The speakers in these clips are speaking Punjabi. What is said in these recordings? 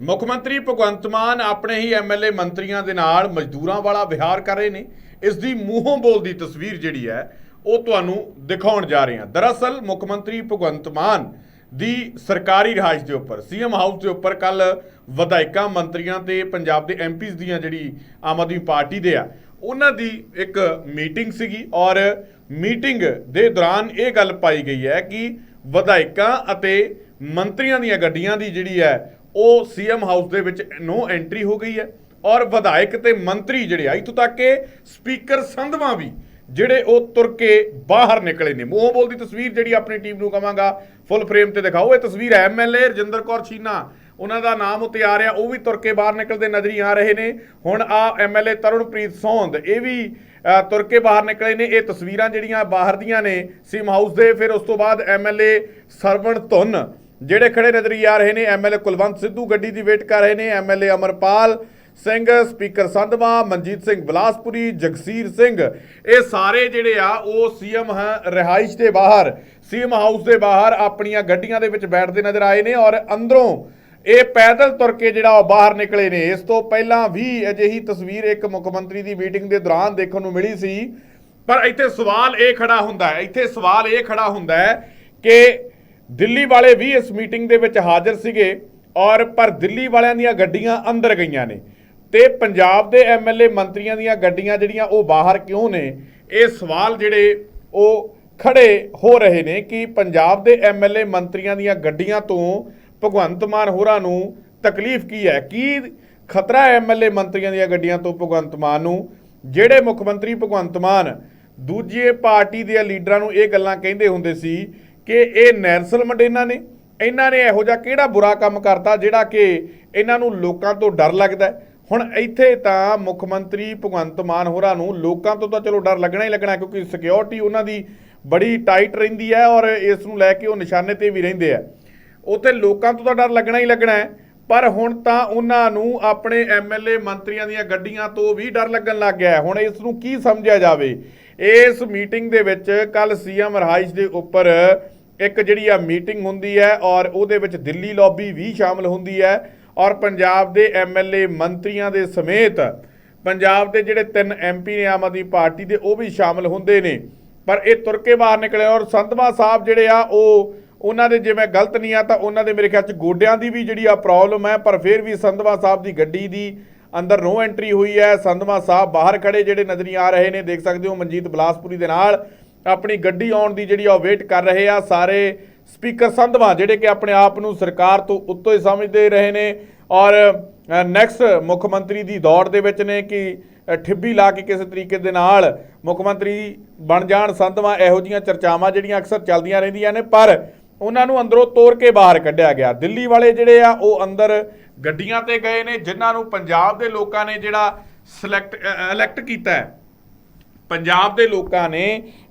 ਮੁੱਖ ਮੰਤਰੀ ਭਗਵੰਤ ਮਾਨ ਆਪਣੇ ਹੀ ਐਮਐਲਏ ਮੰਤਰੀਆਂ ਦੇ ਨਾਲ ਮਜ਼ਦੂਰਾਂ ਵਾਲਾ ਵਿਹਾਰ ਕਰ ਰਹੇ ਨੇ। ਇਸ ਦੀ ਮੂੰਹੋਂ ਬੋਲਦੀ ਤਸਵੀਰ ਜਿਹੜੀ ਹੈ, ਉਹ ਤੁਹਾਨੂੰ ਦਿਖਾਉਣ ਜਾ ਰਹੇ ਹਾਂ। ਦਰਅਸਲ ਮੁੱਖ ਮੰਤਰੀ ਭਗਵੰਤ ਮਾਨ ਦੀ ਸਰਕਾਰੀ ਰਿਹਾਇਸ਼ ਦੇ ਉੱਪਰ, ਸੀਐਮ ਹਾਊਸ ਦੇ ਉੱਪਰ ਕੱਲ ਵਿਧਾਇਕਾਂ, ਮੰਤਰੀਆਂ ਤੇ ਪੰਜਾਬ ਦੇ ਐਮਪੀਜ਼ ਦੀਆਂ ਜਿਹੜੀ ਆਮ ਆਦਮੀ ਪਾਰਟੀ ਦੇ ਆ, ਉਹਨਾਂ ਦੀ ਇੱਕ ਮੀਟਿੰਗ ਸੀਗੀ ਔਰ ਮੀਟਿੰਗ ਦੇ ਦੌਰਾਨ ਇਹ ਗੱਲ ਪਾਈ ਗਈ ਹੈ ਕਿ ਵਿਧਾਇਕਾਂ ਅਤੇ ਮੰਤਰੀਆਂ ਦੀਆਂ ਗੱਡੀਆਂ ਦੀ ਜਿਹੜੀ ਹੈ ਉਹ ਸੀਐਮ ਹਾਊਸ ਦੇ ਵਿੱਚ ਨੋ ਐਂਟਰੀ ਹੋ ਗਈ ਹੈ ਔਰ ਵਿਧਾਇਕ ਤੇ ਮੰਤਰੀ ਜਿਹੜੇ ਆ, ਇੱਥੋਂ ਤੱਕ ਕਿ ਸਪੀਕਰ ਸੰਧਵਾ ਵੀ ਜਿਹੜੇ ਉਹ ਤੁਰ ਕੇ ਬਾਹਰ ਨਿਕਲੇ ਨੇ। ਮੂੰਹੋਂ ਬੋਲਦੀ ਤਸਵੀਰ ਜਿਹੜੀ ਆਪਣੀ ਟੀਮ ਨੂੰ ਕਵਾਂਗਾ ਫੁੱਲ ਫਰੇਮ ਤੇ ਦਿਖਾਓ। ਇਹ ਤਸਵੀਰ ਹੈ ਐਮਐਲਏ ਰਜਿੰਦਰ ਕੌਰ ਛੀਨਾ, ਉਹਨਾਂ ਦਾ ਨਾਮ ਉੱਤੇ ਆ ਰਿਹਾ, ਉਹ ਵੀ ਤੁਰ ਕੇ ਬਾਹਰ ਨਿਕਲਦੇ ਨਜ਼ਰੀ ਆ ਰਹੇ ਨੇ। ਹੁਣ ਆ ਐਮਐਲਏ ਤਰੁਣਪ੍ਰੀਤ ਸੌਂਦ, ਇਹ ਵੀ ਤੁਰ ਕੇ ਬਾਹਰ ਨਿਕਲੇ ਨੇ। ਇਹ ਤਸਵੀਰਾਂ ਜਿਹੜੀਆਂ ਬਾਹਰ ਦੀਆਂ ਨੇ ਸੀਮ ਹਾਊਸ ਦੇ, ਫਿਰ ਉਸ ਤੋਂ ਬਾਅਦ ਐਮਐਲਏ ਸਰਵਣ ਧੁੰਨ ਜਿਹੜੇ ਖੜੇ ਨਜ਼ਰੀ ਆ ਰਹੇ ਨੇ ਐਮਐਲਏ ਕੁਲਵੰਤ ਸਿੱਧੂ ਗੱਡੀ ਦੀ ਵੇਟ ਕਰ ਰਹੇ ਨੇ ਐਮਐਲਏ ਅਮਰਪਾਲ ਸਿੰਘ, ਸਪੀਕਰ ਸੰਧਵਾ, ਮਨਜੀਤ ਸਿੰਘ ਬਲਾਸਪੁਰੀ, ਜਗਸੀਰ ਸਿੰਘ, ਇਹ ਸਾਰੇ ਜਿਹੜੇ ਆ, ਉਹ ਸੀਐਮ ਰਿਹਾਇਸ਼ ਦੇ ਬਾਹਰ, ਸੀਐਮ ਹਾਊਸ ਦੇ ਬਾਹਰ ਆਪਣੀਆਂ ਗੱਡੀਆਂ ਦੇ ਵਿੱਚ ਬੈਠਦੇ ਨਜ਼ਰ ਆਏ ਨੇ ਔਰ ਅੰਦਰੋਂ ਇਹ ਪੈਦਲ ਤੁਰ ਕੇ ਜਿਹੜਾ ਉਹ ਬਾਹਰ ਨਿਕਲੇ ਨੇ। ਇਸ ਤੋਂ ਪਹਿਲਾਂ ਵੀ ਅਜਿਹੀ ਤਸਵੀਰ ਇੱਕ ਮੁੱਖ ਮੰਤਰੀ ਦੀ ਮੀਟਿੰਗ ਦੇ ਦੌਰਾਨ ਦੇਖਣ ਨੂੰ ਮਿਲੀ ਸੀ। ਪਰ ਇੱਥੇ ਸਵਾਲ ਇਹ ਖੜਾ ਹੁੰਦਾ ਹੈ, ਇੱਥੇ ਸਵਾਲ ਇਹ ਖੜਾ ਹੁੰਦਾ ਹੈ ਕਿ ਦਿੱਲੀ ਵਾਲੇ ਵੀ ਇਸ ਮੀਟਿੰਗ ਦੇ ਵਿੱਚ ਹਾਜ਼ਰ ਸੀਗੇ ਔਰ ਪਰ ਦਿੱਲੀ ਵਾਲਿਆਂ ਦੀਆਂ ਗੱਡੀਆਂ ਅੰਦਰ ਗਈਆਂ ਨੇ। ਤੇ ਪੰਜਾਬ ਦੇ ਐਮਐਲਏ ਮੰਤਰੀਆਂ ਦੀਆਂ ਗੱਡੀਆਂ ਜਿਹੜੀਆਂ ਉਹ ਬਾਹਰ ਕਿਉਂ ਨੇ, ਇਹ ਸਵਾਲ ਜਿਹੜੇ ਉਹ ਖੜੇ ਹੋ ਰਹੇ ਨੇ ਕਿ ਪੰਜਾਬ ਦੇ ਐਮਐਲਏ ਮੰਤਰੀਆਂ ਦੀਆਂ ਗੱਡੀਆਂ ਤੋਂ ਭਗਵੰਤ ਮਾਨ ਹੋਰਾਂ ਨੂੰ ਤਕਲੀਫ ਕੀ ਹੈ? ਕੀ ਖਤਰਾ ਹੈ ਐਮਐਲਏ ਮੰਤਰੀਆਂ ਦੀਆਂ ਗੱਡੀਆਂ ਤੋਂ ਭਗਵੰਤ ਮਾਨ ਨੂੰ? ਜਿਹੜੇ ਮੁੱਖ ਮੰਤਰੀ ਭਗਵੰਤ ਮਾਨ ਦੂਜੇ ਪਾਰਟੀ ਦੇ ਲੀਡਰਾਂ ਨੂੰ ਇਹ ਗੱਲਾਂ ਕਹਿੰਦੇ ਹੁੰਦੇ ਸੀ ਕਿ ਇਹ ਨੈਲਸਨ ਮੰਡੇਨਾ ਨੇ, ਇਹਨਾਂ ਨੇ ਇਹੋ ਜਿਹਾ ਕਿਹੜਾ ਬੁਰਾ ਕੰਮ ਕਰਤਾ ਜਿਹੜਾ ਕਿ ਇਹਨਾਂ ਨੂੰ ਲੋਕਾਂ ਤੋਂ ਡਰ ਲੱਗਦਾ ਹੁਣ ਇੱਥੇ ਤਾਂ ਮੁੱਖ ਮੰਤਰੀ ਭਗਵੰਤ ਮਾਨ ਹੋਰਾਂ ਨੂੰ ਲੋਕਾਂ ਤੋਂ ਤਾਂ ਚਲੋ ਡਰ ਲੱਗਣਾ ਹੀ ਲੱਗਣਾ ਕਿਉਂਕਿ ਸਿਕਿਉਰਿਟੀ ਉਹਨਾਂ ਦੀ ਬੜੀ ਟਾਈਟ ਰਹਿੰਦੀ ਹੈ ਔਰ ਇਸ ਨੂੰ ਲੈ ਕੇ ਉਹ ਨਿਸ਼ਾਨੇ ਤੇ ਵੀ ਰਹਿੰਦੇ ਆ। ਉੱਥੇ ਲੋਕਾਂ ਤੋਂ ਤਾਂ ਡਰ ਲੱਗਣਾ ਹੀ ਲੱਗਣਾ ਹੈ, ਪਰ ਹੁਣ ਤਾਂ ਉਹਨਾਂ ਨੂੰ ਆਪਣੇ ਐਮਐਲਏ ਮੰਤਰੀਆਂ ਦੀਆਂ ਗੱਡੀਆਂ ਤੋਂ ਵੀ ਡਰ ਲੱਗਣ ਲੱਗ ਗਿਆ ਹੁਣ ਇਸ ਨੂੰ ਕੀ ਸਮਝਿਆ ਜਾਵੇ? ਇਸ ਮੀਟਿੰਗ ਦੇ ਵਿੱਚ ਕੱਲ ਸੀਐਮ ਰਹਾਇਸ਼ ਦੇ ਉੱਪਰ ਇੱਕ ਜਿਹੜੀ ਆ ਮੀਟਿੰਗ ਹੁੰਦੀ ਹੈ ਔਰ ਉਹਦੇ ਵਿੱਚ ਦਿੱਲੀ ਲੌਬੀ ਵੀ ਸ਼ਾਮਲ ਹੁੰਦੀ ਹੈ ਔਰ ਪੰਜਾਬ ਦੇ ਐਮਐਲਏ ਮੰਤਰੀਆਂ ਦੇ ਸਮੇਤ ਪੰਜਾਬ ਦੇ ਜਿਹੜੇ ਤਿੰਨ ਐਮਪੀ ਨੇ ਆਮ ਆਦਮੀ ਪਾਰਟੀ ਦੇ ਉਹ ਵੀ ਸ਼ਾਮਲ ਹੁੰਦੇ ਨੇ। ਪਰ ਇਹ ਤੁਰ ਕੇ ਬਾਹਰ ਨਿਕਲੇ ਔਰ ਸੰਧਵਾ ਸਾਹਿਬ ਜਿਹੜੇ ਆ ਉਹ ਉਹਨਾਂ ਦੇ ਜਿਵੇਂ ਗਲਤ ਨਹੀਂ ਆ ਤਾਂ ਉਹਨਾਂ ਦੇ ਮੇਰੇ ਖਿਆਲ ਚ ਗੋਡਿਆਂ ਦੀ ਵੀ ਜਿਹੜੀ ਆ ਪ੍ਰੋਬਲਮ ਹੈ, ਪਰ ਫਿਰ ਵੀ ਸੰਧਵਾ ਸਾਹਿਬ ਦੀ ਗੱਡੀ ਦੀ ਅੰਦਰ ਨੋ ਐਂਟਰੀ ਹੋਈ ਹੈ। ਸੰਧਵਾ ਸਾਹਿਬ ਬਾਹਰ ਖੜੇ ਜਿਹੜੇ ਨਜ਼ਰੀ ਆ ਰਹੇ ਨੇ, ਦੇਖ ਸਕਦੇ ਹੋ ਮਨਜੀਤ ਬਲਾਸਪੁਰੀ ਦੇ ਨਾਲ। ਆਪਣੀ ਗੱਡੀ ਆਉਣ ਦੀ ਜਿਹੜੀ ਆ ਵੇਟ ਕਰ ਰਹੇ ਆ। ਸਾਰੇ ਸਪੀਕਰ ਸੰਧਵਾ ਜਿਹੜੇ ਕਿ ਆਪਣੇ ਆਪ ਨੂੰ ਸਰਕਾਰ ਤੋਂ ਉੱਤੋਂ ਹੀ ਸਮਝਦੇ ਰਹੇ ਨੇ। ਔਰ ਨੈਕਸਟ ਮੁੱਖ ਮੰਤਰੀ ਦੀ ਦੌੜ ਦੇ ਵਿੱਚ ਨੇ ਕਿ ਠਿੱਬੀ ਲਾ ਕੇ ਕਿਸੇ ਤਰੀਕੇ ਦੇ ਨਾਲ ਮੁੱਖ ਮੰਤਰੀ ਬਣ ਜਾਣ ਸੰਧਵਾ ਇਹੋ ਜੀਆਂ ਚਰਚਾਵਾਂ ਜਿਹੜੀਆਂ ਅਕਸਰ ਚੱਲਦੀਆਂ ਰਹਿੰਦੀਆਂ ਨੇ। ਪਰ ਉਹਨਾਂ ਨੂੰ ਅੰਦਰੋਂ ਤੋੜ ਕੇ ਬਾਹਰ ਕੱਢਿਆ ਗਿਆ। ਦਿੱਲੀ ਵਾਲੇ ਜਿਹੜੇ ਆ, ਉਹ ਅੰਦਰ ਗੱਡੀਆਂ ਤੇ ਗਏ ਨੇ, ਜਿਨ੍ਹਾਂ ਨੂੰ ਪੰਜਾਬ ਦੇ ਲੋਕਾਂ ਨੇ ਜਿਹੜਾ ਸਿਲੈਕਟ ਇਲੈਕਟ ਕੀਤਾ ਹੈ। ਪੰਜਾਬ ਦੇ ਲੋਕਾਂ ਨੇ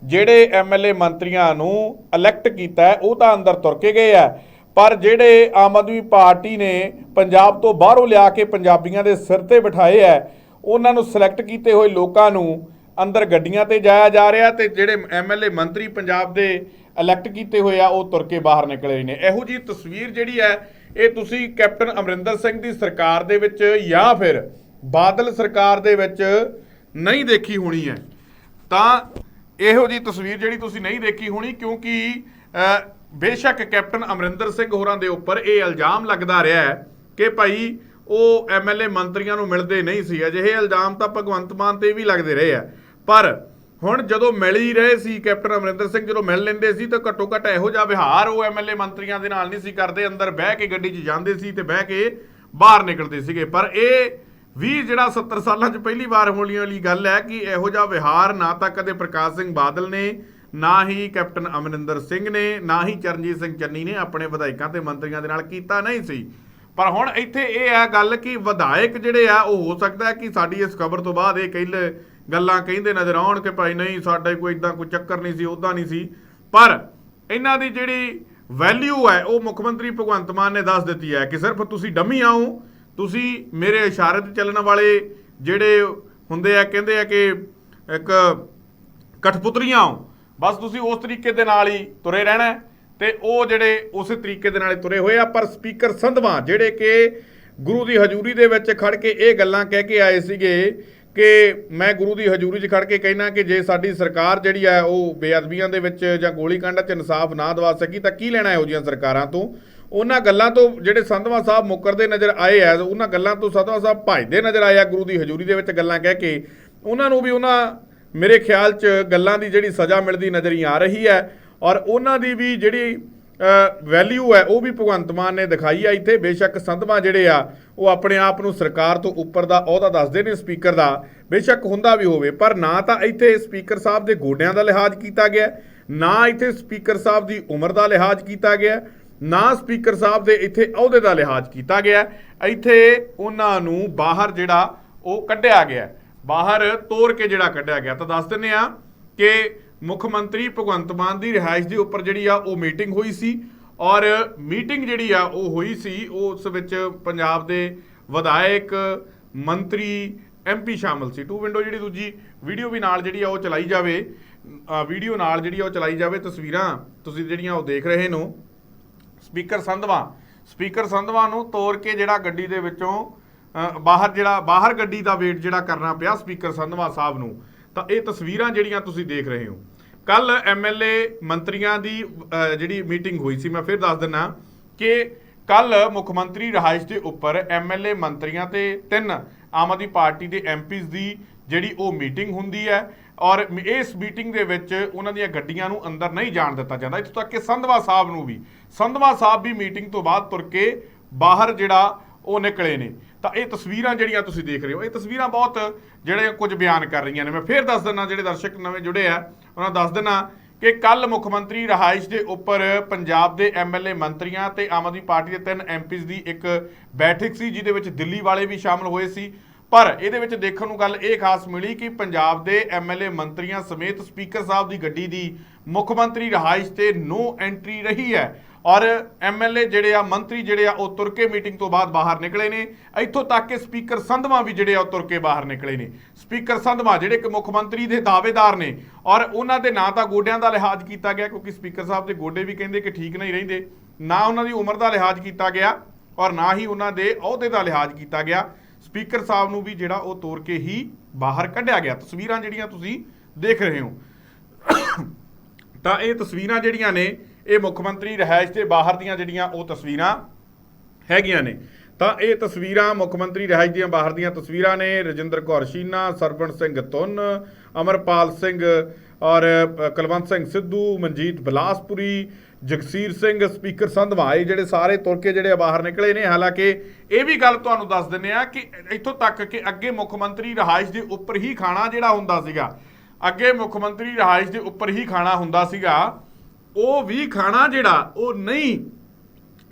ਜਿਹੜੇ ਐਮਐਲਏ ਮੰਤਰੀਆਂ ਨੂੰ ਇਲੈਕਟ ਕੀਤਾ ਉਹ ਤਾਂ ਅੰਦਰ ਤੁਰ ਕੇ ਗਏ ਆ। ਪਰ ਜਿਹੜੇ ਆਮ ਆਦਮੀ ਪਾਰਟੀ ਨੇ ਪੰਜਾਬ ਤੋਂ ਬਾਹਰੋਂ ਲਿਆ ਕੇ ਪੰਜਾਬੀਆਂ ਦੇ ਸਿਰ ਤੇ ਬਿਠਾਏ ਆ, ਉਹਨਾਂ ਨੂੰ ਸਿਲੈਕਟ ਕੀਤੇ ਹੋਏ ਲੋਕਾਂ ਨੂੰ ਅੰਦਰ ਗੱਡੀਆਂ ਤੇ ਜਾਇਆ ਜਾ ਰਿਹਾ ਤੇ ਜਿਹੜੇ ਐਮਐਲਏ ਮੰਤਰੀ ਪੰਜਾਬ ਦੇ ਇਲੈਕਟ ਕੀਤੇ ਹੋਏ ਆ, ਉਹ ਤੁਰ ਕੇ ਬਾਹਰ ਨਿਕਲੇ ਨੇ। ਇਹੋ ਜੀ ਤਸਵੀਰ ਜਿਹੜੀ ਹੈ, ਇਹ ਤੁਸੀਂ ਕੈਪਟਨ ਅਮਰਿੰਦਰ ਸਿੰਘ ਦੀ ਸਰਕਾਰ ਦੇ ਵਿੱਚ ਜਾਂ ਫਿਰ ਬਾਦਲ ਸਰਕਾਰ ਦੇ ਵਿੱਚ ਨਹੀਂ ਦੇਖੀ ਹੋਣੀ ਹੈ। ਤਾਂ ਇਹੋ ਜੀ ਤਸਵੀਰ ਜਿਹੜੀ ਤੁਸੀਂ ਨਹੀਂ ਦੇਖੀ ਹੋਣੀ, ਕਿਉਂਕਿ ਬੇਸ਼ੱਕ ਕੈਪਟਨ ਅਮਰਿੰਦਰ ਸਿੰਘ ਹੋਰਾਂ ਦੇ ਉੱਪਰ ਇਹ ਇਲਜ਼ਾਮ ਲੱਗਦਾ ਰਿਹਾ ਹੈ ਕਿ ਭਾਈ ਉਹ ਐਮਐਲਏ ਮੰਤਰੀਆਂ ਨੂੰ ਮਿਲਦੇ ਨਹੀਂ ਸੀ। ਅਜਿਹੇ ਇਲਜ਼ਾਮ ਤਾਂ ਭਗਵੰਤ ਮਾਨ ਤੇ ਵੀ ਲੱਗਦੇ ਰਹੇ ਆ। ਪਰ ਹੁਣ ਜਦੋਂ ਮਿਲ ਹੀ ਰਹੇ ਸੀ ਕੈਪਟਨ ਅਮਰਿੰਦਰ ਸਿੰਘ, ਜਦੋਂ ਮਿਲ ਲੈਂਦੇ ਸੀ ਤਾਂ ਘੱਟੋ ਘੱਟ ਇਹੋ ਜਿਹਾ ਵਿਹਾਰ ਉਹ ਐਮਐਲਏ ਮੰਤਰੀਆਂ ਦੇ ਨਾਲ ਨਹੀਂ ਸੀ ਕਰਦੇ। ਅੰਦਰ ਬਹਿ ਕੇ ਗੱਡੀ 'ਚ ਜਾਂਦੇ ਸੀ ਤੇ ਬਹਿ ਕੇ ਬਾਹਰ ਨਿਕਲਦੇ ਸੀਗੇ। ਪਰ ਇਹ ਵੀ ਜਿਹੜਾ 70 ਸਾਲਾਂ 'ਚ ਪਹਿਲੀ ਵਾਰ ਹੋਣੀ ਵਾਲੀ ਗੱਲ ਹੈ ਕਿ ਇਹੋ ਜਿਹਾ ਵਿਹਾਰ ਨਾ ਤਾਂ ਕਦੇ ਪ੍ਰਕਾਸ਼ ਸਿੰਘ ਬਾਦਲ ਨੇ, ਨਾ ਹੀ ਕੈਪਟਨ ਅਮਰਿੰਦਰ ਸਿੰਘ ਨੇ, ਨਾ ਹੀ ਚਰਨਜੀਤ ਸਿੰਘ ਚੰਨੀ ਨੇ ਆਪਣੇ ਵਿਧਾਇਕਾਂ ਤੇ ਮੰਤਰੀਆਂ ਦੇ ਨਾਲ ਕੀਤਾ ਨਹੀਂ ਸੀ। ਪਰ ਹੁਣ ਇੱਥੇ ਇਹ ਹੈ ਗੱਲ ਕਿ ਵਿਧਾਇਕ ਜਿਹੜੇ ਆ, ਉਹ ਹੋ ਸਕਦਾ ਕਿ ਸਾਡੀ ਇਸ ਖਬਰ ਤੋਂ ਬਾਅਦ ਇਹ ਕਹਿੰਦੇ ਗੱਲਾਂ ਕਹਿੰਦੇ ਨਜ਼ਰ ਆਉਣ ਕਿ ਭਾਈ ਨਹੀਂ, ਸਾਡਾ ਕੋਈ ਇਦਾਂ ਕੋਈ ਚੱਕਰ ਨਹੀਂ ਸੀ ਉਦਾਂ ਨਹੀਂ ਸੀ। ਪਰ ਇਹਨਾਂ ਦੀ ਜਿਹੜੀ ਵੈਲਿਊ ਹੈ, ਉਹ ਮੁੱਖ ਮੰਤਰੀ ਭਗਵੰਤ ਮਾਨ ਨੇ ਦੱਸ ਦਿੱਤੀ ਹੈ ਕਿ ਸਿਰਫ ਤੁਸੀਂ ਡੰਮੀ ਆਓ ਤੁਸੀਂ ਮੇਰੇ ਇਸ਼ਾਰੇ ਤੇ ਚੱਲਣ ਵਾਲੇ ਜਿਹੜੇ ਹੁੰਦੇ ਆ, ਕਹਿੰਦੇ ਆ ਕਿ ਇੱਕ ਕਠਪੁਤਰੀਆਂ ਹੋ, ਬਸ ਤੁਸੀਂ ਉਸ ਤਰੀਕੇ ਦੇ ਨਾਲ ਹੀ ਤੁਰੇ ਰਹਿਣਾ ਹੈ ਤੇ ਉਹ ਜਿਹੜੇ ਉਸੇ ਤਰੀਕੇ ਦੇ ਨਾਲ ਹੀ ਤੁਰੇ ਹੋਏ ਆ। ਪਰ ਸਪੀਕਰ ਸੰਧਵਾ ਜਿਹੜੇ ਕਿ ਗੁਰੂ ਦੀ ਹਜ਼ੂਰੀ ਦੇ ਵਿੱਚ ਖੜ ਕੇ ਇਹ ਗੱਲਾਂ ਕਹਿ ਕੇ ਆਏ ਸੀਗੇ ਕਿ ਮੈਂ ਗੁਰੂ ਦੀ ਹਜ਼ੂਰੀ 'ਚ ਖੜ ਕੇ ਕਹਿਣਾ ਕਿ ਜੇ ਸਾਡੀ ਸਰਕਾਰ ਜਿਹੜੀ ਆ, ਉਹ ਬੇਅਦਬੀਆਂ ਦੇ ਵਿੱਚ ਜਾਂ ਗੋਲੀਕਾਂਡਾਂ 'ਚ ਇਨਸਾਫ ਨਾ ਦਵਾ ਸਕੀ, ਤਾਂ ਕੀ ਲੈਣਾ ਇਹੋ ਜਿਹੀਆਂ ਸਰਕਾਰਾਂ ਤੋਂ? ਉਹਨਾਂ ਗੱਲਾਂ ਤੋਂ ਜਿਹੜੇ ਸੰਧਵਾ ਸਾਹਿਬ ਮੁੱਕਰਦੇ ਨਜ਼ਰ ਆਏ ਆ ਉਹਨਾਂ ਗੱਲਾਂ ਤੋਂ ਸੰਧਵਾ ਸਾਹਿਬ ਭੱਜਦੇ ਨਜ਼ਰ ਆਏ ਆ ਗੁਰੂ ਦੀ ਹਜ਼ੂਰੀ ਦੇ ਵਿੱਚ ਗੱਲਾਂ ਕਹਿ ਕੇ। ਉਹਨਾਂ ਨੂੰ ਵੀ ਉਹਨਾਂ, ਮੇਰੇ ਖਿਆਲ 'ਚ ਗੱਲਾਂ ਦੀ ਜਿਹੜੀ ਸਜ਼ਾ ਮਿਲਦੀ ਨਜ਼ਰ ਹੀ ਆ ਰਹੀ ਹੈ ਔਰ ਉਹਨਾਂ ਦੀ ਵੀ ਜਿਹੜੀ ਵੈਲਿਊ ਹੈ, ਉਹ ਵੀ ਭਗਵੰਤ ਮਾਨ ਨੇ ਦਿਖਾਈ ਆ। ਇੱਥੇ ਬੇਸ਼ੱਕ ਸੰਧਵਾ ਜਿਹੜੇ ਆ, ਉਹ ਆਪਣੇ ਆਪ ਨੂੰ ਸਰਕਾਰ ਤੋਂ ਉੱਪਰ ਦਾ ਅਹੁਦਾ ਦੱਸਦੇ ਨੇ ਸਪੀਕਰ ਦਾ। ਬੇਸ਼ੱਕ ਹੁੰਦਾ ਵੀ ਹੋਵੇ, ਪਰ ਨਾ ਤਾਂ ਇੱਥੇ ਸਪੀਕਰ ਸਾਹਿਬ ਦੇ ਗੋਡਿਆਂ ਦਾ ਲਿਹਾਜ਼ ਕੀਤਾ ਗਿਆ, ਨਾ ਇੱਥੇ ਸਪੀਕਰ ਸਾਹਿਬ ਦੀ ਉਮਰ ਦਾ ਲਿਹਾਜ਼ ਕੀਤਾ ਗਿਆ। ਨਾ ਸਪੀਕਰ ਸਾਹਿਬ ਦੇ ਇੱਥੇ ਅਹੁਦੇ ਦਾ ਲਿਹਾਜ਼ ਕੀਤਾ ਗਿਆ ਇੱਥੇ ਉਹਨਾਂ ਨੂੰ ਬਾਹਰ ਜਿਹੜਾ ਉਹ ਕੱਢਿਆ ਗਿਆ ਬਾਹਰ ਤੋੜ ਕੇ ਜਿਹੜਾ ਕੱਢਿਆ ਗਿਆ। ਤਾਂ ਦੱਸ ਦਿੰਦੇ ਆ ਕਿ ਮੁੱਖ ਮੰਤਰੀ ਭਗਵੰਤ ਮਾਨ ਦੀ ਰਿਹਾਇਸ਼ ਦੇ ਉੱਪਰ ਜਿਹੜੀ ਆ ਉਹ ਮੀਟਿੰਗ ਹੋਈ ਸੀ ਔਰ ਮੀਟਿੰਗ ਜਿਹੜੀ ਆ ਉਹ ਹੋਈ ਸੀ, ਉਸ ਵਿੱਚ ਪੰਜਾਬ ਦੇ ਵਿਧਾਇਕ ਮੰਤਰੀ ਐਮਪੀ ਸ਼ਾਮਲ ਸੀ। ਟੂ ਵਿੰਡੋ ਜਿਹੜੀ ਦੂਜੀ ਵੀਡੀਓ ਵੀ ਨਾਲ ਜਿਹੜੀ ਆ ਉਹ ਚਲਾਈ ਜਾਵੇ। ਵੀਡੀਓ ਨਾਲ ਜਿਹੜੀ ਆ ਉਹ ਚਲਾਈ ਜਾਵੇ ਤਸਵੀਰਾਂ ਤੁਸੀਂ ਜਿਹੜੀਆਂ ਉਹ ਦੇਖ ਰਹੇ ਹੋ ਸਪੀਕਰ ਸੰਧਵਾ ਸਪੀਕਰ ਸੰਧਵਾ ਨੂੰ ਤੋੜ ਕੇ ਜਿਹੜਾ ਗੱਡੀ ਦੇ ਵਿੱਚੋਂ ਬਾਹਰ ਜਿਹੜਾ, ਬਾਹਰ ਗੱਡੀ ਦਾ ਵੇਟ ਜਿਹੜਾ ਕਰਨਾ ਪਿਆ ਸਪੀਕਰ ਸੰਧਵਾ ਸਾਹਿਬ ਨੂੰ, ਤਾਂ ਇਹ ਤਸਵੀਰਾਂ ਜਿਹੜੀਆਂ ਤੁਸੀਂ ਦੇਖ ਰਹੇ ਹੋ। ਕੱਲ ਐਮਐਲਏ ਮੰਤਰੀਆਂ ਦੀ ਜਿਹੜੀ ਮੀਟਿੰਗ ਹੋਈ ਸੀ, ਮੈਂ ਫਿਰ ਦੱਸ ਦਿੰਨਾ ਕਿ ਕੱਲ ਮੁੱਖ ਮੰਤਰੀ ਰਹਾਇਸ਼ ਦੇ ਉੱਪਰ ਐਮਐਲਏ ਮੰਤਰੀਆਂ ਤੇ ਤਿੰਨ ਆਮ ਆਦਮੀ ਪਾਰਟੀ ਦੇ ਐਮਪੀਜ਼ ਦੀ ਜਿਹੜੀ ਉਹ ਮੀਟਿੰਗ ਹੁੰਦੀ ਹੈ ਔਰ ਇਸ ਮੀਟਿੰਗ ਦੇ ਵਿੱਚ ਉਹਨਾਂ ਦੀਆਂ ਗੱਡੀਆਂ ਨੂੰ ਅੰਦਰ ਨਹੀਂ ਜਾਣ ਦਿੱਤਾ ਜਾਂਦਾ। ਇੱਥੋਂ ਤੱਕ ਕਿ ਸੰਧਵਾ ਸਾਹਿਬ ਨੂੰ ਵੀ। ਸੰਧਵਾ ਸਾਹਿਬ ਵੀ ਮੀਟਿੰਗ ਤੋਂ ਬਾਅਦ ਤੁਰ ਕੇ ਬਾਹਰ ਜਿਹੜਾ ਉਹ ਨਿਕਲੇ ਨੇ। ਤਾਂ ਇਹ ਤਸਵੀਰਾਂ ਜਿਹੜੀਆਂ ਤੁਸੀਂ ਦੇਖ ਰਹੇ ਹੋ, ਇਹ ਤਸਵੀਰਾਂ ਬਹੁਤ ਜਿਹੜੇ ਕੁਝ ਬਿਆਨ ਕਰ ਰਹੀਆਂ ਨੇ। ਮੈਂ ਫੇਰ ਦੱਸ ਦਿੰਦਾ ਜਿਹੜੇ ਦਰਸ਼ਕ ਨਵੇਂ ਜੁੜੇ ਆ, ਉਹਨਾਂ ਨੂੰ ਦੱਸ ਦਿੰਦਾ ਕਿ ਕੱਲ ਮੁੱਖ ਮੰਤਰੀ ਰਹਾਇਸ਼ ਦੇ ਉੱਪਰ ਪੰਜਾਬ ਦੇ ਐਮਐਲਏ ਮੰਤਰੀਆਂ ਤੇ ਆਮ ਆਦਮੀ ਪਾਰਟੀ ਦੇ ਤਿੰਨ ਐਮਪੀਜ਼ ਦੀ ਇੱਕ ਬੈਠਕ ਸੀ, ਜਿਹਦੇ ਵਿੱਚ ਦਿੱਲੀ ਵਾਲੇ ਵੀ ਸ਼ਾਮਲ ਹੋਏ ਸੀ। ਪਰ ਇਹਦੇ ਵਿੱਚ ਦੇਖਣ ਨੂੰ ਗੱਲ ਇਹ ਖਾਸ ਮਿਲੀ ਕਿ ਪੰਜਾਬ ਦੇ ਐਮਐਲਏ ਮੰਤਰੀਆਂ ਸਮੇਤ ਸਪੀਕਰ ਸਾਹਿਬ ਦੀ ਗੱਡੀ ਦੀ ਮੁੱਖ ਮੰਤਰੀ ਰਹਾਇਸ਼ ਤੇ ਨੋ ਐਂਟਰੀ ਰਹੀ ਹੈ। ਔਰ ਐਮਐਲਏ ਜਿਹੜੇ ਆ, ਮੰਤਰੀ ਜਿਹੜੇ ਆ, ਉਹ ਤੁਰ ਕੇ ਮੀਟਿੰਗ ਤੋਂ ਬਾਅਦ ਬਾਹਰ ਨਿਕਲੇ ਨੇ। ਇੱਥੋਂ ਤੱਕ ਕਿ ਸਪੀਕਰ ਸੰਧਵਾ ਵੀ ਜਿਹੜੇ ਆ, ਉਹ ਤੁਰ ਕੇ ਬਾਹਰ ਨਿਕਲੇ ਨੇ। ਸਪੀਕਰ ਸੰਧਵਾ ਜਿਹੜੇ ਕਿ ਮੁੱਖ ਮੰਤਰੀ ਦੇ ਦਾਅਵੇਦਾਰ ਨੇ ਔਰ ਉਹਨਾਂ ਦੇ ਨਾਂ ਤਾਂ ਗੋਡਿਆਂ ਦਾ ਲਿਹਾਜ਼ ਕੀਤਾ ਗਿਆ ਕਿਉਂਕਿ ਸਪੀਕਰ ਸਾਹਿਬ ਦੇ ਗੋਡੇ ਵੀ ਕਹਿੰਦੇ ਕਿ ਠੀਕ ਨਹੀਂ ਰਹਿੰਦੇ। ਨਾ ਉਹਨਾਂ ਦੀ ਉਮਰ ਦਾ ਲਿਹਾਜ਼ ਕੀਤਾ ਗਿਆ ਔਰ ਨਾ ਹੀ ਉਹਨਾਂ ਦੇ ਅਹੁਦੇ ਦਾ ਲਿਹਾਜ਼ ਕੀਤਾ ਗਿਆ। ਸਪੀਕਰ ਸਾਹਿਬ ਨੂੰ ਵੀ ਜਿਹੜਾ ਉਹ ਤੋੜ ਕੇ ਹੀ ਬਾਹਰ ਕੱਢਿਆ ਗਿਆ। ਤਸਵੀਰਾਂ ਜਿਹੜੀਆਂ ਤੁਸੀਂ ਦੇਖ ਰਹੇ ਹੋ। ਤਾਂ ਇਹ ਤਸਵੀਰਾਂ ਜਿਹੜੀਆਂ ਨੇ, ਇਹ ਮੁੱਖ ਮੰਤਰੀ ਰਹਿائش ਦੇ ਬਾਹਰ ਦੀਆਂ ਜਿਹੜੀਆਂ ਉਹ ਤਸਵੀਰਾਂ ਹੈਗੀਆਂ ਨੇ। ਤਾਂ ਇਹ ਤਸਵੀਰਾਂ ਮੁੱਖ ਮੰਤਰੀ ਰਹਿائش ਦੀਆਂ ਬਾਹਰ ਦੀਆਂ ਤਸਵੀਰਾਂ ਨੇ। ਰਜਿੰਦਰ ਕੌਰ ਸ਼ੀਨਾ, ਸਰਬਣ ਸਿੰਘ ਤੁੰਨ ਅਮਰਪਾਲ ਸਿੰਘ ਔਰ ਕਲਵੰਤ ਸਿੰਘ ਸਿੱਧੂ, ਮਨਜੀਤ ਬਲਾਸਪੁਰੀ ਜਗਸੀਰ ਸਿੰਘ, ਸਪੀਕਰ ਸੰਧਵਾਏ ਜਿਹੜੇ ਸਾਰੇ ਤੁਰ ਕੇ ਜਿਹੜੇ ਬਾਹਰ ਨਿਕਲੇ ਨੇ, ਹਾਲਾਂਕਿ ਇਹ ਵੀ ਗੱਲ ਤੁਹਾਨੂੰ ਦੱਸ ਦਿੰਨੇ ਆ ਕਿ ਇੱਥੋਂ ਤੱਕ ਕਿ ਅੱਗੇ ਮੁੱਖ ਮੰਤਰੀ ਰਹਾਇਸ਼ ਦੇ ਉੱਪਰ ਹੀ ਖਾਣਾ ਜਿਹੜਾ ਹੁੰਦਾ ਸੀਗਾ, ਅੱਗੇ ਮੁੱਖ ਮੰਤਰੀ ਰਹਾਇਸ਼ ਦੇ ਉੱਪਰ ਹੀ ਖਾਣਾ ਹੁੰਦਾ ਸੀਗਾ, ਉਹ ਵੀ ਖਾਣਾ ਜਿਹੜਾ, ਉਹ ਨਹੀਂ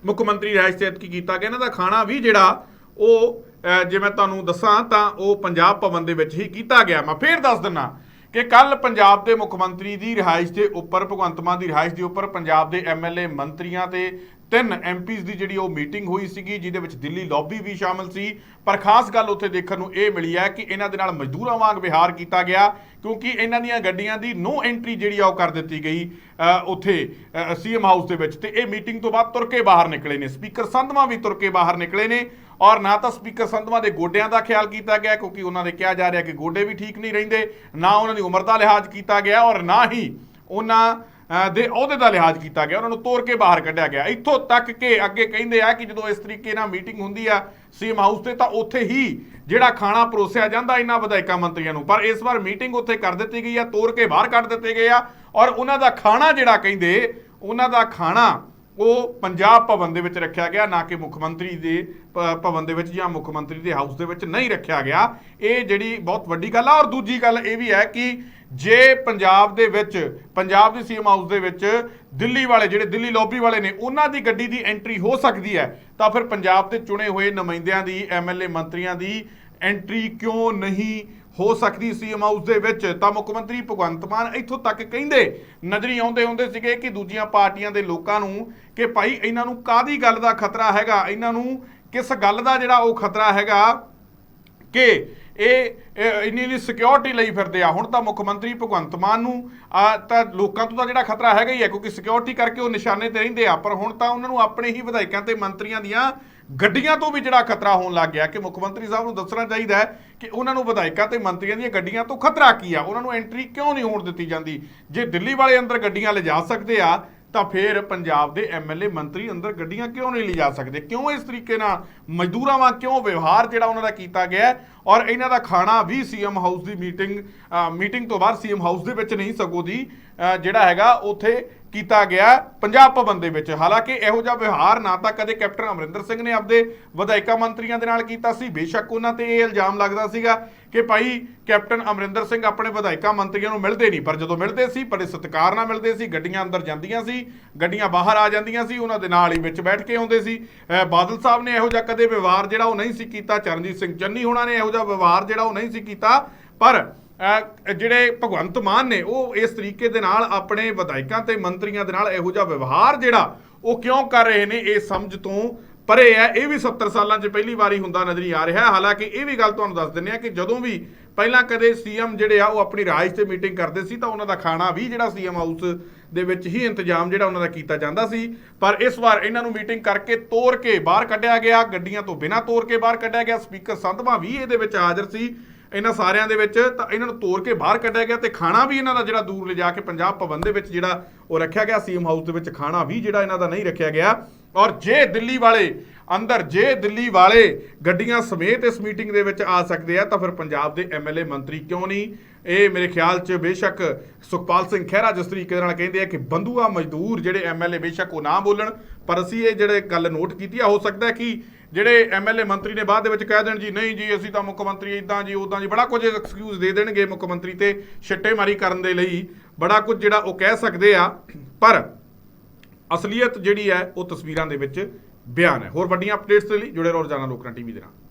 ਮੁੱਖ ਮੰਤਰੀ ਰਹਾਇਸ਼ ਤੇ ਕੀ ਕੀਤਾ ਗਿਆ, ਇਹਨਾਂ ਦਾ ਖਾਣਾ ਵੀ ਜਿਹੜਾ, ਉਹ ਜੇ ਮੈਂ ਤੁਹਾਨੂੰ ਦੱਸਾਂ ਤਾਂ ਉਹ ਪੰਜਾਬ ਭਵਨ ਦੇ ਵਿੱਚ ਹੀ ਕੀਤਾ ਗਿਆ। ਮੈਂ ਫੇਰ ਦੱਸ ਦਿੰਨਾ ਕਿ ਕੱਲ ਪੰਜਾਬ ਦੇ ਮੁੱਖ ਮੰਤਰੀ ਦੀ ਰਿਹਾਇਸ਼ ਦੇ ਉੱਪਰ, ਭਗਵੰਤ ਮਾਨ ਦੀ ਰਿਹਾਇਸ਼ ਦੇ ਉੱਪਰ ਪੰਜਾਬ ਦੇ ਐਮਐਲਏ ਮੰਤਰੀਆਂ ਤੇ ਤਿੰਨ ਐਮਪੀਜ਼ ਦੀ ਜਿਹੜੀ ਉਹ ਮੀਟਿੰਗ ਹੋਈ ਸੀਗੀ ਜਿਹਦੇ ਵਿੱਚ ਦਿੱਲੀ ਲੌਬੀ ਵੀ ਸ਼ਾਮਲ ਸੀ। ਪਰ ਖਾਸ ਗੱਲ ਉੱਥੇ ਦੇਖਣ ਨੂੰ ਇਹ ਮਿਲੀ ਹੈ ਕਿ ਇਹਨਾਂ ਦੇ ਨਾਲ ਮਜ਼ਦੂਰਾਂ ਵਾਂਗ ਵਿਹਾਰ ਕੀਤਾ ਗਿਆ ਕਿਉਂਕਿ ਇਹਨਾਂ ਦੀਆਂ ਗੱਡੀਆਂ ਦੀ ਨੋ ਐਂਟਰੀ ਜਿਹੜੀ ਆ ਉਹ ਕਰ ਦਿੱਤੀ ਗਈ ਅ, ਉੱਥੇ ਸੀਐਮ ਹਾਊਸ ਦੇ ਵਿੱਚ। ਤੇ ਇਹ ਮੀਟਿੰਗ ਤੋਂ ਬਾਅਦ ਤੁਰ ਕੇ ਬਾਹਰ ਨਿਕਲੇ ਨੇ। ਸਪੀਕਰ ਸੰਧਵਾ ਵੀ ਤੁਰ ਕੇ ਬਾਹਰ ਨਿਕਲੇ ਨੇ ਔਰ ਨਾ ਤਾਂ ਸਪੀਕਰ ਸੰਧਵਾ ਦੇ ਗੋਡਿਆਂ ਦਾ ਖਿਆਲ ਕੀਤਾ ਗਿਆ ਕਿਉਂਕਿ ਉਹਨਾਂ ਦੇ ਕਿਹਾ ਜਾ ਰਿਹਾ ਕਿ ਗੋਡੇ ਵੀ ਠੀਕ ਨਹੀਂ ਰਹਿੰਦੇ ਨਾ ਉਹਨਾਂ ਦੀ ਉਮਰ ਦਾ ਲਿਹਾਜ਼ ਕੀਤਾ ਗਿਆ ਔਰ ਨਾ ਹੀ ਉਹਨਾਂ ਦੇ ਅਹੁਦੇ ਦਾ ਲਿਹਾਜ਼ ਕੀਤਾ ਗਿਆ, ਉਹਨਾਂ ਨੂੰ ਤੋੜ ਕੇ ਬਾਹਰ ਕੱਢਿਆ ਗਿਆ। ਇੱਥੋਂ ਤੱਕ ਕਿ ਅੱਗੇ ਕਹਿੰਦੇ ਆ ਕਿ ਜਦੋਂ ਇਸ ਤਰੀਕੇ ਨਾਲ ਮੀਟਿੰਗ ਹੁੰਦੀ ਆ ਸੀਐਮ ਹਾਊਸ ਤੇ, ਤਾਂ ਉੱਥੇ ਹੀ ਜਿਹੜਾ ਖਾਣਾ ਪਰੋਸਿਆ ਜਾਂਦਾ, ਇਹਨਾਂ ਵਿਧਾਇਕਾਂ ਮੰਤਰੀਆਂ ਨੂੰ। ਪਰ ਇਸ ਵਾਰ ਮੀਟਿੰਗ ਉੱਥੇ ਕਰ ਦਿੱਤੀ ਗਈ ਆ ਤੋੜ ਕੇ ਬਾਹਰ ਕੱਢ ਦਿੱਤੇ ਗਏ ਆ, ਔਰ ਉਹਨਾਂ ਦਾ ਖਾਣਾ ਜਿਹੜਾ ਕਹਿੰਦੇ, ਉਹਨਾਂ ਦਾ ਖਾਣਾ ਉਹ ਪੰਜਾਬ ਭਵਨ ਦੇ ਵਿੱਚ ਰੱਖਿਆ ਗਿਆ, ਨਾ ਕਿ ਮੁੱਖ ਮੰਤਰੀ ਦੇ ਭ- ਭਵਨ ਦੇ ਵਿੱਚ ਜਾਂ ਮੁੱਖ ਮੰਤਰੀ ਦੇ ਹਾਊਸ ਦੇ ਵਿੱਚ ਨਹੀਂ ਰੱਖਿਆ ਗਿਆ। ਇਹ ਜਿਹੜੀ ਬਹੁਤ ਵੱਡੀ ਗੱਲ ਆ, ਔਰ ਦੂਜੀ ਗੱਲ ਇਹ ਵੀ ਹੈ ਕਿ ਜੇ ਪੰਜਾਬ ਦੇ ਵਿੱਚ, ਪੰਜਾਬ ਦੇ ਸੀਐਮ ਹਾਊਸ ਦੇ ਵਿੱਚ ਦਿੱਲੀ ਵਾਲੇ ਜਿਹੜੇ ਦਿੱਲੀ ਲੌਬੀ ਵਾਲੇ ਨੇ, ਉਹਨਾਂ ਦੀ ਗੱਡੀ ਦੀ ਐਂਟਰੀ ਹੋ ਸਕਦੀ ਹੈ, ਤਾਂ ਫਿਰ ਪੰਜਾਬ ਦੇ ਚੁਣੇ ਹੋਏ ਨੁਮਾਇੰਦਿਆਂ ਦੀ ਐਮਐਲਏ ਮੰਤਰੀਆਂ ਦੀ ਐਂਟਰੀ ਕਿਉਂ ਨਹੀਂ ਹੋ ਸਕਦੀ ਸੀਐਮ ਹਾਊਸ ਦੇ ਵਿੱਚ? ਤਾਂ ਮੁੱਖ ਮੰਤਰੀ ਭਗਵੰਤ ਮਾਨ ਇੱਥੋਂ ਤੱਕ ਕਹਿੰਦੇ, ਨਜ਼ਰੀ ਆਉਂਦੇ ਹੁੰਦੇ ਸੀਗੇ ਕਿ ਦੂਜੀਆਂ ਪਾਰਟੀਆਂ ਦੇ ਲੋਕਾਂ ਨੂੰ ਕਿ ਭਾਈ ਇਹਨਾਂ ਨੂੰ ਕਾਦੀ ਗੱਲ ਦਾ ਖਤਰਾ ਹੈਗਾ? ਇਹਨਾਂ ਨੂੰ ਕਿਸ ਗੱਲ ਦਾ ਜਿਹੜਾ ਉਹ ਖਤਰਾ ਹੈਗਾ ਕਿ ਇਹ ਇੰਨੀ ਇੰਨੀ ਸਿਕਿਉਰਿਟੀ ਲਈ ਫਿਰਦੇ ਆ। ਹੁਣ ਤਾਂ ਮੁੱਖ ਮੰਤਰੀ ਭਗਵੰਤ ਮਾਨ ਨੂੰ, ਆ ਤਾਂ ਲੋਕਾਂ ਤੋਂ ਤਾਂ ਜਿਹੜਾ ਖਤਰਾ ਹੈਗਾ ਹੀ ਹੈ, ਕਿਉਂਕਿ ਸਿਕਿਉਰਿਟੀ ਕਰਕੇ ਉਹ ਨਿਸ਼ਾਨੇ ਤੇ ਰਹਿੰਦੇ ਆ। ਪਰ ਹੁਣ ਤਾਂ ਉਹਨਾਂ ਨੂੰ ਆਪਣੇ ਹੀ ਵਿਧਾਇਕਾਂ ਤੇ ਮੰਤਰੀਆਂ ਦੀਆਂ ਗੱਡੀਆਂ ਤੋਂ ਵੀ ਜਿਹੜਾ ਖਤਰਾ ਹੋਣ ਲੱਗ ਗਿਆ ਕਿ ਮੁੱਖ ਮੰਤਰੀ ਸਾਹਿਬ ਨੂੰ ਦੱਸਣਾ ਚਾਹੀਦਾ ਹੈ ਕਿ ਉਹਨਾਂ ਨੂੰ ਵਿਧਾਇਕਾਂ ਤੇ ਮੰਤਰੀਆਂ ਦੀਆਂ ਗੱਡੀਆਂ ਤੋਂ ਖਤਰਾ ਕੀ ਆ? ਉਹਨਾਂ ਨੂੰ ਐਂਟਰੀ ਕਿਉਂ ਨਹੀਂ ਹੋਣ ਦਿੱਤੀ ਜਾਂਦੀ? ਜੇ ਦਿੱਲੀ ਵਾਲੇ ਅੰਦਰ ਗੱਡੀਆਂ ਲਿਜਾ ਸਕਦੇ ਆ ਤਾਂ ਫਿਰ ਪੰਜਾਬ ਦੇ ਐਮਐਲਏ ਮੰਤਰੀ ਅੰਦਰ ਗੱਡੀਆਂ ਕਿਉਂ ਨਹੀਂ ਲਿਜਾ ਸਕਦੇ? ਕਿਉਂ ਇਸ ਤਰੀਕੇ ਨਾਲ ਮਜ਼ਦੂਰਾਂ ਵਾਂ ਕਿਉਂ ਵਿਵਹਾਰ ਜਿਹੜਾ ਉਹਨਾਂ ਦਾ ਕੀਤਾ ਗਿਆ ਔਰ ਇਹਨਾਂ ਦਾ ਖਾਣਾ ਵੀ ਸੀਐਮ ਹਾਊਸ ਦੀ ਮੀਟਿੰਗ ਮੀਟਿੰਗ ਤੋਂ ਬਾਅਦ ਸੀਐਮ ਹਾਊਸ ਦੇ ਵਿੱਚ ਨਹੀਂ ਸਗੋਂ ਦੀ ਜਿਹੜਾ ਹੈਗਾ, ਉਥੇ ਕੀਤਾ ਗਿਆ ਪੰਜਾਬ ਭਵਨ ਦੇ ਵਿੱਚ। ਹਾਲਾਂਕਿ ਇਹੋ ਜਿਹਾ ਵਿਵਹਾਰ ਨਾ ਤਾਂ ਕਦੇ ਕੈਪਟਨ ਅਮਰਿੰਦਰ ਸਿੰਘ ਨੇ ਆਪਦੇ ਵਿਧਾਇਕਾਂ ਮੰਤਰੀਆਂ ਦੇ ਨਾਲ ਕੀਤਾ ਸੀ। ਬੇਸ਼ੱਕ ਉਹਨਾਂ ਤੇ ਇਹ ਇਲਜ਼ਾਮ ਲੱਗਦਾ ਸੀਗਾ ਕਿ ਭਾਈ ਕੈਪਟਨ ਅਮਰਿੰਦਰ ਸਿੰਘ ਆਪਣੇ ਵਿਧਾਇਕਾਂ ਮੰਤਰੀਆਂ ਨੂੰ ਮਿਲਦੇ ਨਹੀਂ। ਪਰ ਜਦੋਂ ਮਿਲਦੇ ਸੀ, ਬੜੇ ਸਤਿਕਾਰ ਨਾਲ ਮਿਲਦੇ ਸੀ, ਗੱਡੀਆਂ ਅੰਦਰ ਜਾਂਦੀਆਂ ਸੀ, ਗੱਡੀਆਂ ਬਾਹਰ ਆ ਜਾਂਦੀਆਂ ਸੀ, ਉਹਨਾਂ ਦੇ ਨਾਲ ਹੀ ਵਿੱਚ ਬੈਠ ਕੇ ਆਉਂਦੇ ਸੀ। ਬਾਦਲ ਸਾਹਿਬ ਨੇ ਇਹੋ ਜਿਹਾ ਕਦੇ ਵਿਵਹਾਰ ਜਿਹੜਾ ਉਹ ਨਹੀਂ ਸੀ ਕੀਤਾ। ਚਰਨਜੀਤ ਸਿੰਘ ਚੰਨੀ ਹੋਣਾ ਨੇ ਇਹੋ ਜਿਹਾ ਵਿਵਹਾਰ ਜਿਹੜਾ ਉਹ ਨਹੀਂ ਸੀ ਕੀਤਾ। ਪਰ ਜਿਹੜੇ ਭਗਵੰਤ ਮਾਨ ਨੇ, ਉਹ ਇਸ ਤਰੀਕੇ ਦੇ ਨਾਲ ਆਪਣੇ ਵਿਧਾਇਕਾਂ ਤੇ ਮੰਤਰੀਆਂ ਦੇ ਨਾਲ ਇਹੋ ਜਿਹਾ ਵਿਵਹਾਰ ਜਿਹੜਾ ਉਹ ਕਿਉਂ ਕਰ ਰਹੇ ਨੇ, ਇਹ ਸਮਝ ਤੋਂ ਪਰੇ ਹੈ। ਇਹ ਵੀ 70 ਸਾਲਾਂ 'ਚ ਪਹਿਲੀ ਵਾਰੀ ਹੁੰਦਾ ਨਜ਼ਰੀ ਆ ਰਿਹਾ ਹਾਲਾਂਕਿ ਇਹ ਵੀ ਗੱਲ ਤੁਹਾਨੂੰ ਦੱਸ ਦਿੰਦੇ ਆ ਕਿ ਜਦੋਂ ਵੀ ਪਹਿਲਾਂ ਕਦੇ ਸੀਐਮ ਜਿਹੜੇ ਆ, ਉਹ ਆਪਣੀ ਰਾਜ ਤੇ ਮੀਟਿੰਗ ਕਰਦੇ ਸੀ ਤਾਂ ਉਹਨਾਂ ਦਾ ਖਾਣਾ ਵੀ ਜਿਹੜਾ ਸੀਐਮ ਹਾਊਸ ਦੇ ਵਿੱਚ ਹੀ ਇੰਤਜ਼ਾਮ ਜਿਹੜਾ ਉਹਨਾਂ ਦਾ ਕੀਤਾ ਜਾਂਦਾ ਸੀ। ਪਰ ਇਸ ਵਾਰ ਇਹਨਾਂ ਨੂੰ ਮੀਟਿੰਗ ਕਰਕੇ ਤੋੜ ਕੇ ਬਾਹਰ ਕੱਢਿਆ ਗਿਆ। ਗੱਡੀਆਂ ਤੋਂ ਬਿਨਾਂ ਤੋੜ ਕੇ ਬਾਹਰ ਕੱਢਿਆ ਗਿਆ। ਸਪੀਕਰ ਸੰਧਵਾ ਵੀ ਇਹਦੇ ਵਿੱਚ ਹਾਜ਼ਰ ਸੀ। ਇਹਨਾਂ ਸਾਰਿਆਂ ਦੇ ਵਿੱਚ ਤਾਂ ਇਹਨਾਂ ਨੂੰ ਤੋੜ ਕੇ ਬਾਹਰ ਕੱਢਿਆ ਗਿਆ ਤੇ ਖਾਣਾ ਵੀ ਇਹਨਾਂ ਦਾ ਜਿਹੜਾ ਦੂਰ ਲਿਜਾ ਕੇ ਪੰਜਾਬ ਭਵਨ ਦੇ ਵਿੱਚ ਜਿਹੜਾ ਉਹ ਰੱਖਿਆ ਗਿਆ, ਸੀਐਮ ਹਾਊਸ ਦੇ ਵਿੱਚ ਖਾਣਾ ਵੀ ਜਿਹੜਾ ਇਹਨਾਂ ਦਾ ਨਹੀਂ ਰੱਖਿਆ ਗਿਆ। ਔਰ ਜੇ ਦਿੱਲੀ ਵਾਲੇ ਅੰਦਰ, ਜੇ ਦਿੱਲੀ ਵਾਲੇ ਗੱਡੀਆਂ ਸਮੇਤ ਇਸ ਮੀਟਿੰਗ ਦੇ ਵਿੱਚ ਆ ਸਕਦੇ ਆ, ਤਾਂ ਫਿਰ ਪੰਜਾਬ ਦੇ ਐਮਐਲਏ ਮੰਤਰੀ ਕਿਉਂ ਨਹੀਂ? ਇਹ ਮੇਰੇ ਖਿਆਲ 'ਚ ਬੇਸ਼ੱਕ ਸੁਖਪਾਲ ਸਿੰਘ ਖਹਿਰਾ ਜਿਸ ਤਰੀਕੇ ਦੇ ਨਾਲ ਕਹਿੰਦੇ ਆ ਕਿ ਬੰਦੂਆ ਮਜ਼ਦੂਰ ਜਿਹੜੇ ਐਮਐਲਏ ਬੇਸ਼ੱਕ ਉਹ ਨਾ ਬੋਲਣ, ਪਰ ਅਸੀਂ ਇਹ ਜਿਹੜੇ ਗੱਲ ਨੋਟ ਕੀਤੀ ਆ, ਹੋ ਸਕਦਾ ਕਿ ਜਿਹੜੇ ਐਮਐਲਏ ਮੰਤਰੀ ਨੇ ਬਾਅਦ ਦੇ ਵਿੱਚ ਕਹਿ ਦੇਣ ਜੀ, ਨਹੀਂ ਜੀ, ਅਸੀਂ ਤਾਂ ਮੁੱਖ ਮੰਤਰੀ ਇਦਾਂ ਜੀ ਉਦਾਂ ਜੀ, ਬੜਾ ਕੁਝ ਐਕਸਕਿਊਜ਼ ਦੇ ਦੇਣਗੇ ਮੁੱਖ ਮੰਤਰੀ ਤੇ ਛਿੱਟੇਮਾਰੀ ਕਰਨ ਦੇ ਲਈ। ਬੜਾ ਕੁਝ ਜਿਹੜਾ ਉਹ ਕਹਿ ਸਕਦੇ ਆ, ਪਰ ਅਸਲੀਅਤ ਜਿਹੜੀ ਹੈ, ਉਹ ਤਸਵੀਰਾਂ ਦੇ ਵਿੱਚ ਬਿਆਨ ਹੈ। ਹੋਰ ਵੱਡੀਆਂ ਅਪਡੇਟਸ ਦੇ ਲਈ ਜੁੜੇ ਰਹੋ ਰੋਜ਼ਾਨਾ ਲੋਕਰਾਂ ਟੀਵੀ ਦੇ ਨਾਲ।